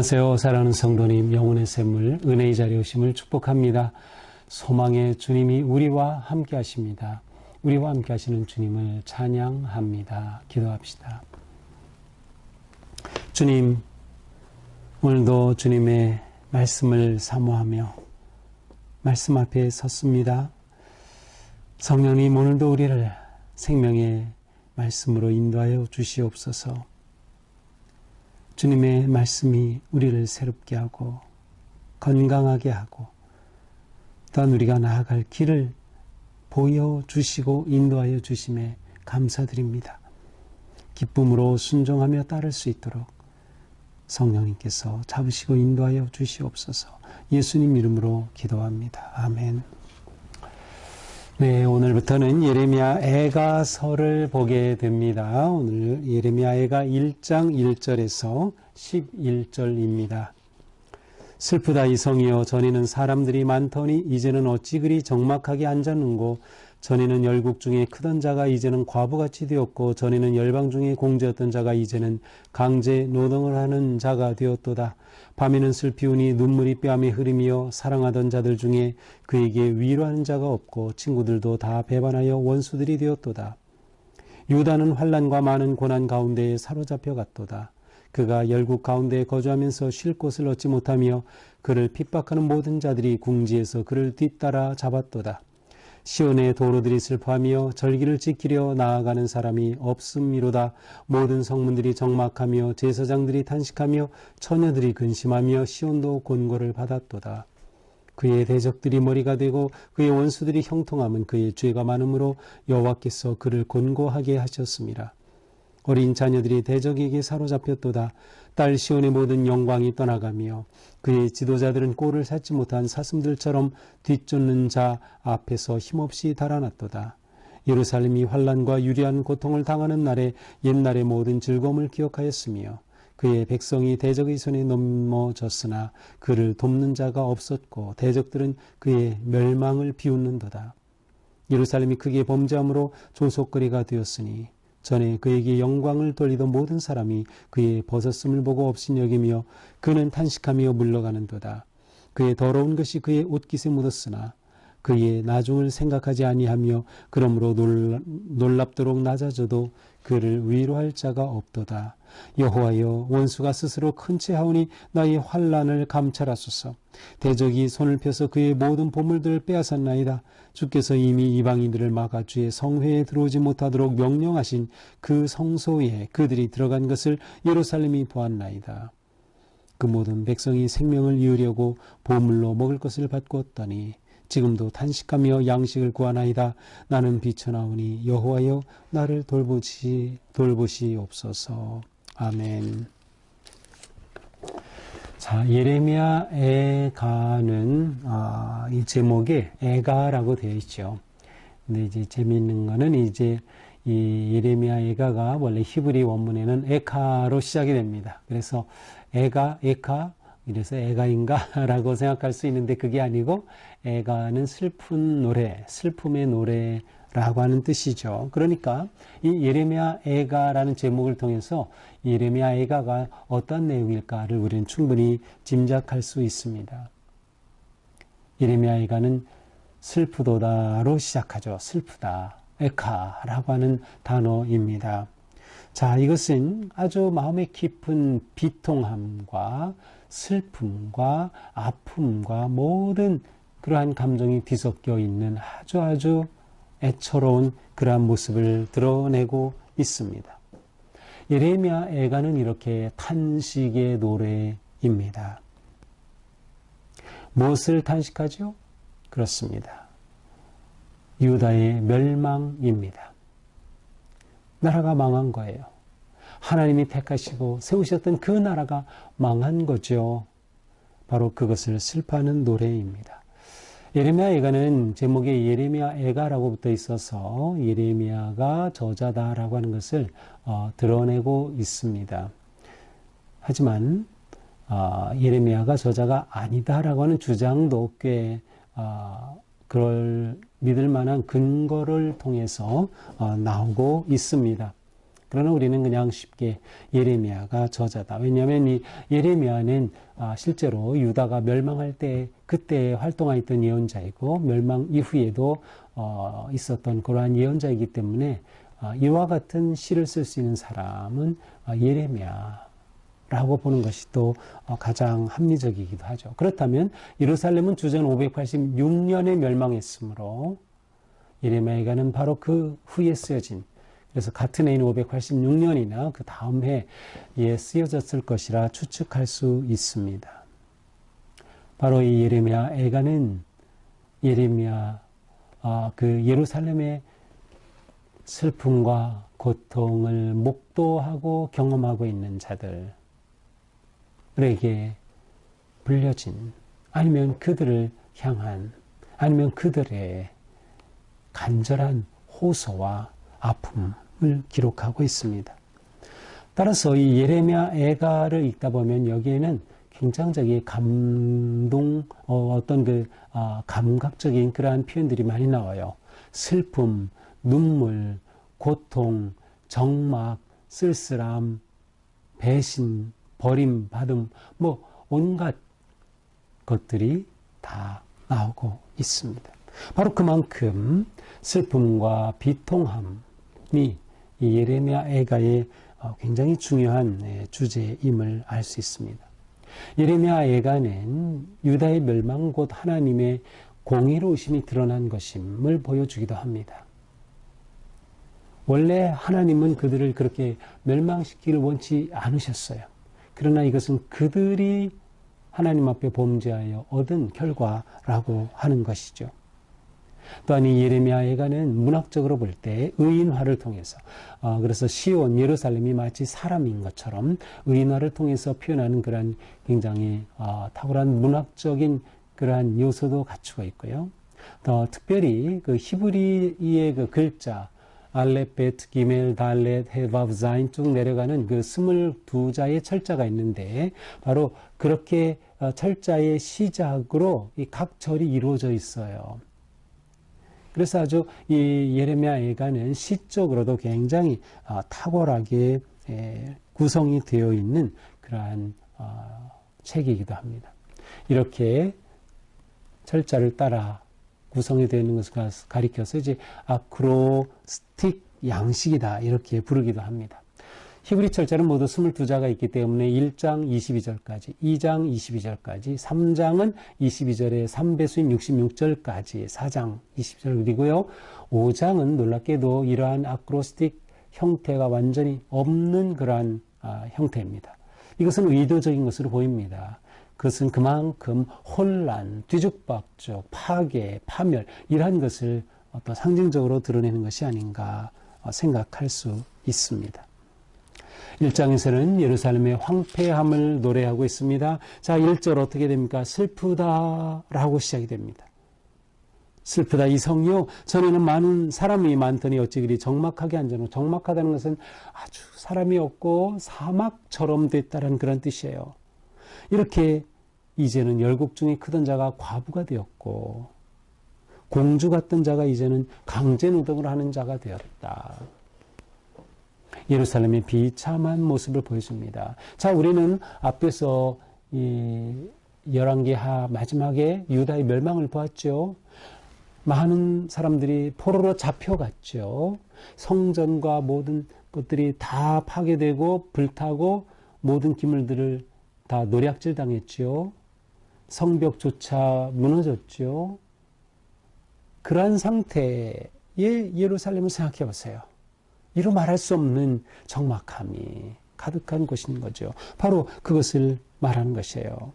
안녕하세요. 사랑하는 성도님, 영혼의 샘물, 은혜의 자리 오심을 축복합니다. 소망의 주님이 우리와 함께 하십니다. 우리와 함께 하시는 주님을 찬양합니다. 기도합시다. 주님, 오늘도 주님의 말씀을 사모하며 말씀 앞에 섰습니다. 성령님, 오늘도 우리를 생명의 말씀으로 인도하여 주시옵소서. 주님의 말씀이 우리를 새롭게 하고 건강하게 하고 또한 우리가 나아갈 길을 보여주시고 인도하여 주심에 감사드립니다. 기쁨으로 순종하며 따를 수 있도록 성령님께서 잡으시고 인도하여 주시옵소서 예수님 이름으로 기도합니다. 아멘. 네, 오늘부터는 예레미야 애가서를 보게 됩니다. 오늘 예레미야 애가 1장 1절에서 11절입니다. 슬프다 이성이여 전에는 사람들이 많더니 이제는 어찌 그리 적막하게 앉았는고 전에는 열국 중에 크던 자가 이제는 과부같이 되었고 전에는 열방 중에 공주였던 자가 이제는 강제 노동을 하는 자가 되었도다. 밤에는 슬피우니 눈물이 뺨에 흐르며 사랑하던 자들 중에 그에게 위로하는 자가 없고 친구들도 다 배반하여 원수들이 되었도다. 유다는 환란과 많은 고난 가운데에 사로잡혀 갔도다. 그가 열국 가운데 거주하면서 쉴 곳을 얻지 못하며 그를 핍박하는 모든 자들이 궁지에서 그를 뒤따라 잡았도다. 시온의 도로들이 슬퍼하며 절기를 지키려 나아가는 사람이 없음이로다. 모든 성문들이 적막하며 제사장들이 탄식하며 처녀들이 근심하며 시온도 곤고를 받았도다. 그의 대적들이 머리가 되고 그의 원수들이 형통함은 그의 죄가 많으므로 여호와께서 그를 곤고하게 하셨습니다. 어린 자녀들이 대적에게 사로잡혔도다. 딸 시온의 모든 영광이 떠나가며 그의 지도자들은 꼴을 찾지 못한 사슴들처럼 뒤쫓는 자 앞에서 힘없이 달아났도다. 예루살렘이 환란과 유리한 고통을 당하는 날에 옛날의 모든 즐거움을 기억하였으며 그의 백성이 대적의 손에 넘어졌으나 그를 돕는 자가 없었고 대적들은 그의 멸망을 비웃는도다. 예루살렘이 크게 범죄함으로 조속거리가 되었으니 전에 그에게 영광을 돌리던 모든 사람이 그의 벗었음을 보고 업신여기며 그는 탄식하며 물러가는도다. 그의 더러운 것이 그의 옷깃에 묻었으나 그의 나중을 생각하지 아니하며 그러므로 놀랍도록 낮아져도 그를 위로할 자가 없도다. 여호와여 원수가 스스로 큰 채 하오니 나의 환란을 감찰하소서. 대적이 손을 펴서 그의 모든 보물들을 빼앗았나이다. 주께서 이미 이방인들을 막아 주의 성회에 들어오지 못하도록 명령하신 그 성소에 그들이 들어간 것을 예루살렘이 보았나이다. 그 모든 백성이 생명을 이으려고 보물로 먹을 것을 바꾸었더니 지금도 탄식하며 양식을 구하나이다. 나는 비쳐나오니 여호와여 나를 돌보시 돌보시옵소서. 아멘. 자, 예레미야 애가는 어, 이 제목에 애가라고 되어 있죠. 근데 이제 재미있는 거는 이제 이 예레미야 애가가 원래 히브리 원문에는 에카로 시작이 됩니다. 그래서 애가, 에카, 이래서 애가인가라고 생각할 수 있는데 그게 아니고 애가는 슬픈 노래, 슬픔의 노래 라고 하는 뜻이죠. 그러니까 이 예레미야 애가라는 제목을 통해서 예레미야 애가가 어떤 내용일까를 우리는 충분히 짐작할 수 있습니다. 예레미야 애가는 슬프도다로 시작하죠. 슬프다. 에카라고 하는 단어입니다. 자, 이것은 아주 마음에 깊은 비통함과 슬픔과 아픔과 모든 그러한 감정이 뒤섞여 있는 아주 아주 애처로운 그러한 모습을 드러내고 있습니다. 예레미야 애가는 이렇게 탄식의 노래입니다. 무엇을 탄식하죠? 그렇습니다. 유다의 멸망입니다. 나라가 망한 거예요. 하나님이 택하시고 세우셨던 그 나라가 망한 거죠. 바로 그것을 슬퍼하는 노래입니다. 예레미야 애가는 제목에 예레미야 애가라고 붙어 있어서 예레미야가 저자다라고 하는 것을 어, 드러내고 있습니다. 하지만 어, 예레미야가 저자가 아니다라고 하는 주장도 꽤 어, 그럴 믿을 만한 근거를 통해서 어, 나오고 있습니다. 그러나 우리는 그냥 쉽게 예레미야가 저자다. 왜냐하면 이 예레미야는 아, 실제로 유다가 멸망할 때 그때 활동하였던 예언자이고 멸망 이후에도 어, 있었던 그러한 예언자이기 때문에 아, 이와 같은 시를 쓸 수 있는 사람은 아, 예레미야 라고 보는 것이 또 어, 가장 합리적이기도 하죠. 그렇다면 예루살렘은 주전 586년에 멸망했으므로 예레미야가는 바로 그 후에 쓰여진 그래서 같은 해인 586년이나 그 다음 해에 쓰여졌을 것이라 추측할 수 있습니다. 바로 이 예레미야 애가는 예레미야 아, 그 예루살렘의 슬픔과 고통을 목도하고 경험하고 있는 자들에게 불려진 아니면 그들을 향한 아니면 그들의 간절한 호소와 아픔을 기록하고 있습니다. 따라서 이 예레미야 애가를 읽다 보면 여기에는 굉장히 감동, 어, 떤그 아, 감각적인 그러한 표현들이 많이 나와요. 슬픔, 눈물, 고통, 정막, 쓸쓸함, 배신, 버림, 받음, 뭐 온갖 것들이 다 나오고 있습니다. 바로 그만큼 슬픔과 비통함 이이 예레미야 애가의 어, 굉장히 중요한 예, 주제임을 알 수 있습니다. 예레미야 애가는 유다의 멸망 곧 하나님의 공의로우심이 드러난 것임을 보여주기도 합니다. 원래 하나님은 그들을 그렇게 멸망시키기를 원치 않으셨어요. 그러나 이것은 그들이 하나님 앞에 범죄하여 얻은 결과라고 하는 것이죠. 또한 이 예레미야 예가는 문학적으로 볼 때 의인화를 통해서 어, 그래서 시온 예루살렘이 마치 사람인 것처럼 의인화를 통해서 표현하는 그러한 굉장히 어, 탁월한 문학적인 그러한 요소도 갖추고 있고요. 더 특별히 그 히브리의 그 글자 알레베트, 기멜, 달렛, 헤바브, 자인 쭉 내려가는 그 스물두 자의 철자가 있는데 바로 그렇게 어, 철자의 시작으로 이 각 절이 이루어져 있어요. 그래서 아주 이 예레미야 예가는 시적으로도 굉장히 어, 탁월하게 구성이 되어 있는 그러한 어, 책이기도 합니다. 이렇게 철자를 따라 구성이 되어 있는 것을 가리켜서 이제 아크로스틱 양식이다 이렇게 부르기도 합니다. 히브리 철자는 모두 22자가 있기 때문에 1장 22절까지, 2장 22절까지, 3장은 22절에 3배수인 66절까지, 4장 20절 그리고요. 5장은 놀랍게도 이러한 아크로스틱 형태가 완전히 없는 그러한 아, 형태입니다. 이것은 의도적인 것으로 보입니다. 그것은 그만큼 혼란, 뒤죽박죽, 파괴, 파멸 이러한 것을 어떤 상징적으로 드러내는 것이 아닌가 생각할 수 있습니다. 1장에서는 예루살렘의 황폐함을 노래하고 있습니다. 자, 1절 어떻게 됩니까? 슬프다라고 시작이 됩니다. 슬프다 이성이요. 전에는 많은 사람이 많더니 어찌 그리 적막하게 앉아노. 적막하다는 것은 아주 사람이 없고 사막처럼 됐다는 그런 뜻이에요. 이렇게 이제는 열국 중에 크던 자가 과부가 되었고 공주 같던 자가 이제는 강제 노동을 하는 자가 되었다. 예루살렘의 비참한 모습을 보여줍니다. 자, 우리는 앞에서 이 열왕기하 마지막에 유다의 멸망을 보았죠. 많은 사람들이 포로로 잡혀갔죠. 성전과 모든 것들이 다 파괴되고 불타고 모든 기물들을 다 노략질 당했죠. 성벽조차 무너졌죠. 그러한 상태의 예루살렘을 생각해 보세요. 이루 말할 수 없는 적막함이 가득한 곳인 거죠. 바로 그것을 말하는 것이에요.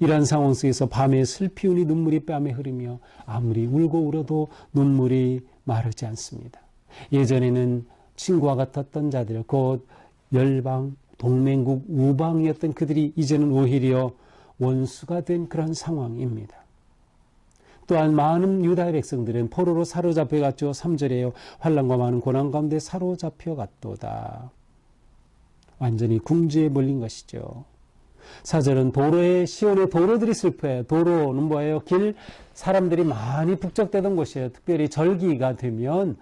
이러한 상황 속에서 밤에 슬피 우니 눈물이 뺨에 흐르며 아무리 울고 울어도 눈물이 마르지 않습니다. 예전에는 친구와 같았던 자들, 곧 열방, 동맹국 우방이었던 그들이 이제는 오히려 원수가 된 그런 상황입니다. 또한 많은 유다의 백성들은 포로로 사로잡혀 갔죠. 3절에요. 환란과 많은 고난 가운데 사로잡혀 갔도다. 완전히 궁지에 몰린 것이죠. 4절은 도로에 시온의 도로들이 슬퍼요. 도로는 뭐예요? 길 사람들이 많이 북적대던 곳이에요. 특별히 절기가 되면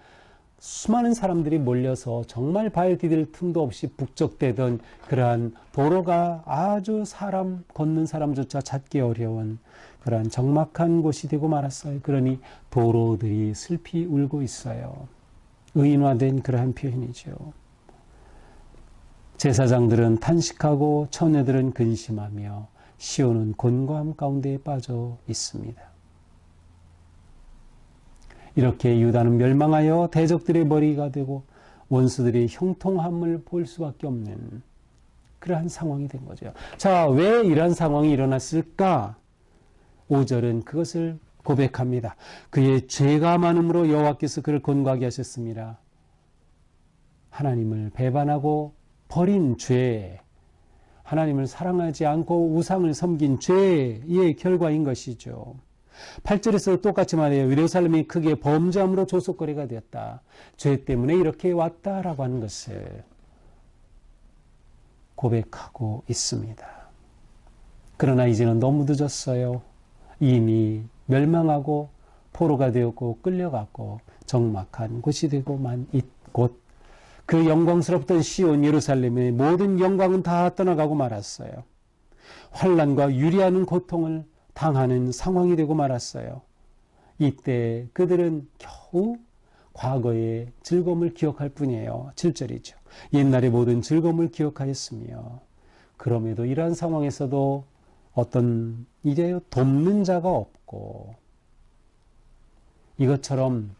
수많은 사람들이 몰려서 정말 발 디딜 틈도 없이 북적대던 그러한 도로가 아주 사람 걷는 사람조차 찾기 어려운 그러한 적막한 곳이 되고 말았어요. 그러니 도로들이 슬피 울고 있어요. 의인화된 그러한 표현이죠. 제사장들은 탄식하고 처녀들은 근심하며 시온은 곤고함 가운데에 빠져 있습니다. 이렇게 유다는 멸망하여 대적들의 머리가 되고 원수들의 형통함을 볼 수밖에 없는 그러한 상황이 된 거죠. 자, 왜 이러한 상황이 일어났을까? 5절은 그것을 고백합니다. 그의 죄가 많음으로 여호와께서 그를 곤고하게 하셨습니다. 하나님을 배반하고 버린 죄, 하나님을 사랑하지 않고 우상을 섬긴 죄의 결과인 것이죠. 8절에서 똑같이 말해요. 예루살렘이 크게 범죄함으로 조속거리가 되었다. 죄 때문에 이렇게 왔다라고 하는 것을 고백하고 있습니다. 그러나 이제는 너무 늦었어요. 이미 멸망하고 포로가 되었고 끌려갔고 적막한 곳이 되고만 있곳 그 영광스럽던 시온 예루살렘의 모든 영광은 다 떠나가고 말았어요. 환란과 유리하는 고통을 당하는 상황이 되고 말았어요. 이때 그들은 겨우 과거의 즐거움을 기억할 뿐이에요. 7절이죠. 옛날의 모든 즐거움을 기억하였으며 그럼에도 이러한 상황에서도 어떤 이래요 돕는 자가 없고 이것처럼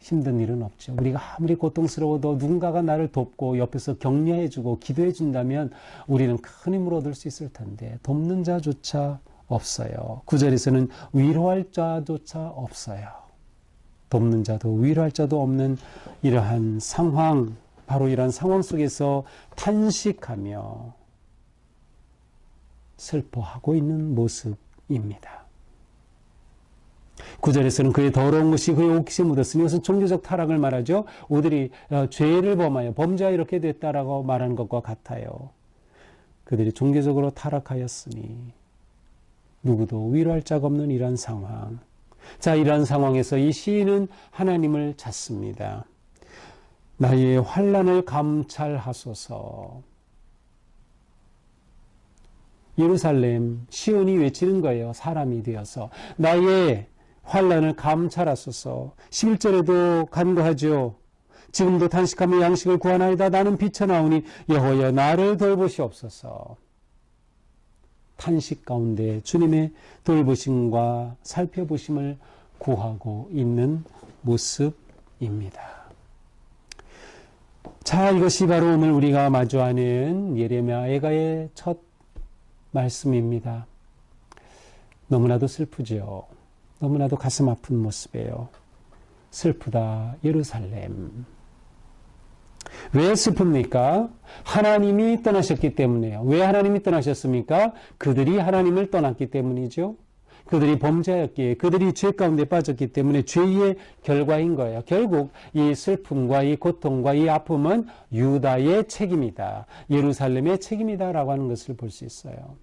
힘든 일은 없죠. 우리가 아무리 고통스러워도 누군가가 나를 돕고 옆에서 격려해주고 기도해준다면 우리는 큰 힘을 얻을 수 있을 텐데 돕는 자조차 없어요. 구절에서는 위로할 자조차 없어요. 돕는 자도 위로할 자도 없는 이러한 상황, 바로 이러한 상황 속에서 탄식하며 슬퍼하고 있는 모습입니다. 구절에서는 그의 더러운 것이 그의 옷깃에 묻었으니 이것은 종교적 타락을 말하죠. 오들이 어, 죄를 범하여 범죄하 이렇게 됐다라고 말하는 것과 같아요. 그들이 종교적으로 타락하였으니 누구도 위로할 자가 없는 이런 상황. 자, 이런 상황에서 이 시인은 하나님을 찾습니다. 나의 환란을 감찰하소서. 예루살렘 시온이 외치는 거예요. 사람이 되어서 나의 환란을 감찰하소서. 11절에도 간구하죠. 지금도 단식하며 양식을 구하나이다. 나는 비쳐나오니 여호여 나를 돌보시옵소서. 탄식 가운데 주님의 돌보심과 살펴보심을 구하고 있는 모습입니다. 자, 이것이 바로 오늘 우리가 마주하는 예레미야 애가의 첫 말씀입니다. 너무나도 슬프지요. 너무나도 가슴 아픈 모습이에요. 슬프다, 예루살렘. 왜 슬픕니까? 하나님이 떠나셨기 때문에요. 왜 하나님이 떠나셨습니까? 그들이 하나님을 떠났기 때문이죠. 그들이 범죄였기에 그들이 죄 가운데 빠졌기 때문에 죄의 결과인 거예요. 결국 이 슬픔과 이 고통과 이 아픔은 유다의 책임이다. 예루살렘의 책임이다라고 하는 것을 볼 수 있어요.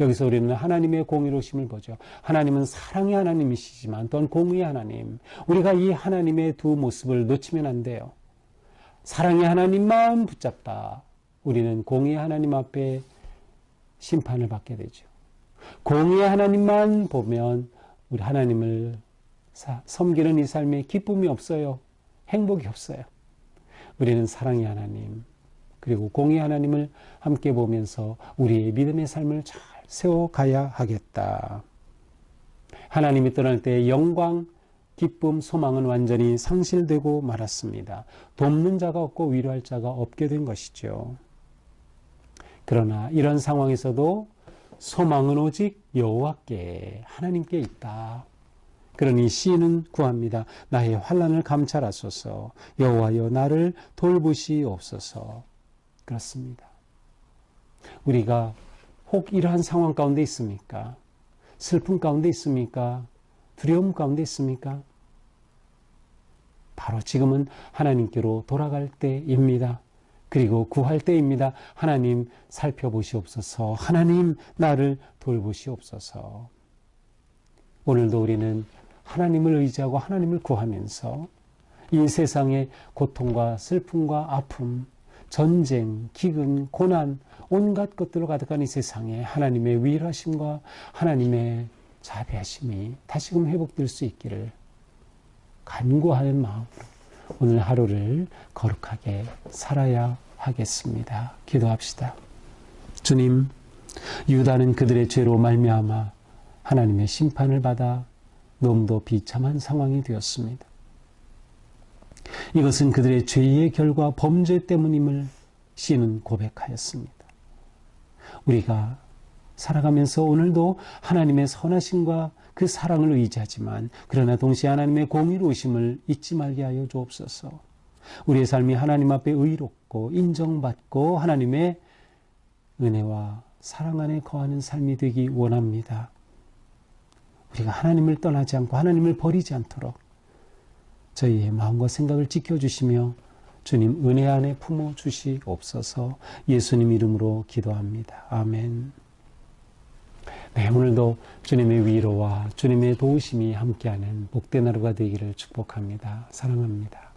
여기서 우리는 하나님의 공의로심을 보죠. 하나님은 사랑의 하나님이시지만 또한 공의의 하나님. 우리가 이 하나님의 두 모습을 놓치면 안 돼요. 사랑의 하나님만 붙잡다. 우리는 공의 하나님 앞에 심판을 받게 되죠. 공의 하나님만 보면 우리 하나님을 섬기는 이 삶에 기쁨이 없어요. 행복이 없어요. 우리는 사랑의 하나님, 그리고 공의 하나님을 함께 보면서 우리의 믿음의 삶을 잘 세워가야 하겠다. 하나님이 떠날 때 영광, 기쁨, 소망은 완전히 상실되고 말았습니다. 돕는 자가 없고 위로할 자가 없게 된 것이죠. 그러나 이런 상황에서도 소망은 오직 여호와께 하나님께 있다. 그러니 시인은 구합니다. 나의 환란을 감찰하소서. 여호와여 나를 돌보시옵소서. 그렇습니다. 우리가 혹 이러한 상황 가운데 있습니까? 슬픔 가운데 있습니까? 두려움 가운데 있습니까? 바로 지금은 하나님께로 돌아갈 때입니다. 그리고 구할 때입니다. 하나님 살펴보시옵소서. 하나님 나를 돌보시옵소서. 오늘도 우리는 하나님을 의지하고 하나님을 구하면서 이 세상의 고통과 슬픔과 아픔, 전쟁, 기근, 고난, 온갖 것들로 가득한 이 세상에 하나님의 위일하심과 하나님의 자비하심이 다시금 회복될 수 있기를 간구하는 마음으로 오늘 하루를 거룩하게 살아야 하겠습니다. 기도합시다. 주님, 유다는 그들의 죄로 말미암아 하나님의 심판을 받아 너무도 비참한 상황이 되었습니다. 이것은 그들의 죄의 결과 범죄 때문임을 씨는 고백하였습니다. 우리가 살아가면서 오늘도 하나님의 선하심과 그 사랑을 의지하지만 그러나 동시에 하나님의 공의로우심을 잊지 말게 하여 주옵소서. 우리의 삶이 하나님 앞에 의롭고 인정받고 하나님의 은혜와 사랑 안에 거하는 삶이 되기 원합니다. 우리가 하나님을 떠나지 않고 하나님을 버리지 않도록 저희의 마음과 생각을 지켜주시며 주님 은혜 안에 품어 주시옵소서 예수님 이름으로 기도합니다. 아멘. 네, 오늘도 주님의 위로와 주님의 도우심이 함께하는 복된 하루가 되기를 축복합니다. 사랑합니다.